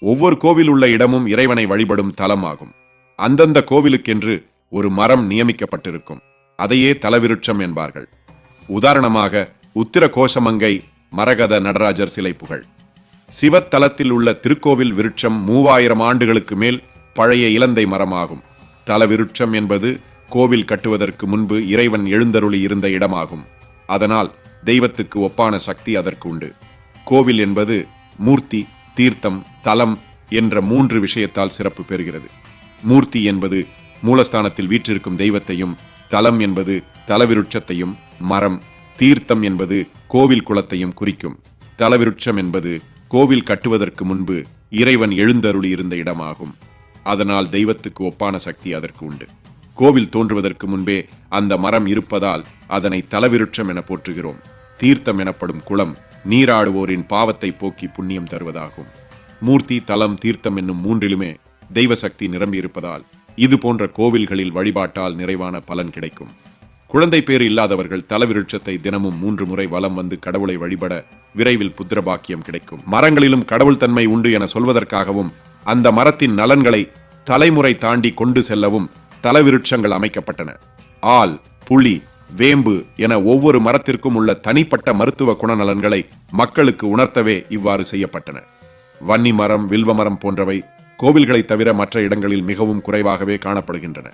ஒவ்வொரு கோவில் உள்ள இடமும் இறைவனை வழிபடும் தலம் ஆகும் அந்தந்த கோவிலுக்கென்று ஒரு மரம் நியமிக்கப்பட்டிருக்கும். அதையே தலவிருட்சம் என்பார்கள். உதாரணமாக உத்திர கோஷமங்கை மரகத நடராஜர் சிலை புகழ். சிவத்தலத்தில் உள்ள திருக்கோவில் விருட்சம் மூவாயிரம் ஆண்டுகளுக்கு மேல் பழைய இலந்தை மரமாகும். தலவிருட்சம் என்பது கோவில் கட்டுவதற்கு முன்பு இறைவன் எழுந்தருளி இருந்த இடமாகும். அதனால் தெய்வத்துக்கு ஒப்பான சக்தி அதற்கு உண்டு. கோவில் என்பது மூர்த்தி தீர்த்தம் தலம் என்ற மூன்று விஷயத்தால் சிறப்பு பெறுகிறது. மூர்த்தி என்பது மூலஸ்தானத்தில் வீற்றிருக்கும் தெய்வத்தையும் தலம் என்பது தலவிருட்சத்தையும் மரம் தீர்த்தம் என்பது கோவில் குளத்தையும் குறிக்கும். தலவிருட்சம் என்பது கோவில் கட்டுவதற்கு முன்பு இறைவன் எழுந்தருளி இருந்த இடமாகும். அதனால் தெய்வத்துக்கு ஒப்பான சக்தி அதற்கு உண்டு. கோவில் தோன்றுவதற்கு முன்பே அந்த மரம் இருப்பதால் அதனை தலவிருட்சம் என போற்றுகிறோம். தீர்த்தம் எனப்படும் குளம் நீராடுவோரின் பாவத்தை போக்கி புண்ணியம் தருவதாகும். மூர்த்தி தலம் தீர்த்தம் என்னும் மூன்றிலுமே தெய்வ சக்தி நிரம்பியிருப்பதால் இது போன்ற கோவில்களில் வழிபாட்டால் நிறைவான பலன் கிடைக்கும். குழந்தை பேர் இல்லாதவர்கள் தலவிருட்சத்தை தினமும் மூன்று முறை வலம் வந்து கடவுளை வழிபட விரைவில் புத்திரபாக்கியம் கிடைக்கும். மரங்களிலும் கடவுள் தன்மை உண்டு என சொல்வதற்காகவும் அந்த மரத்தின் நலன்களை தலைமுறை தாண்டி கொண்டு செல்லவும் தலவிருட்சங்கள் அமைக்கப்பட்டன. ஆல் புலி வேம்பு என ஒவ்வொரு மரத்திற்கும் உள்ள தனிப்பட்ட மருத்துவ குணநலன்களை மக்களுக்கு உணர்த்தவே இவ்வாறு செய்யப்பட்டன. வன்னி மரம் வில்வ மரம் போன்றவை கோவில்களைத் தவிர மற்ற இடங்களில் மிகவும் குறைவாகவே காணப்படுகின்றன.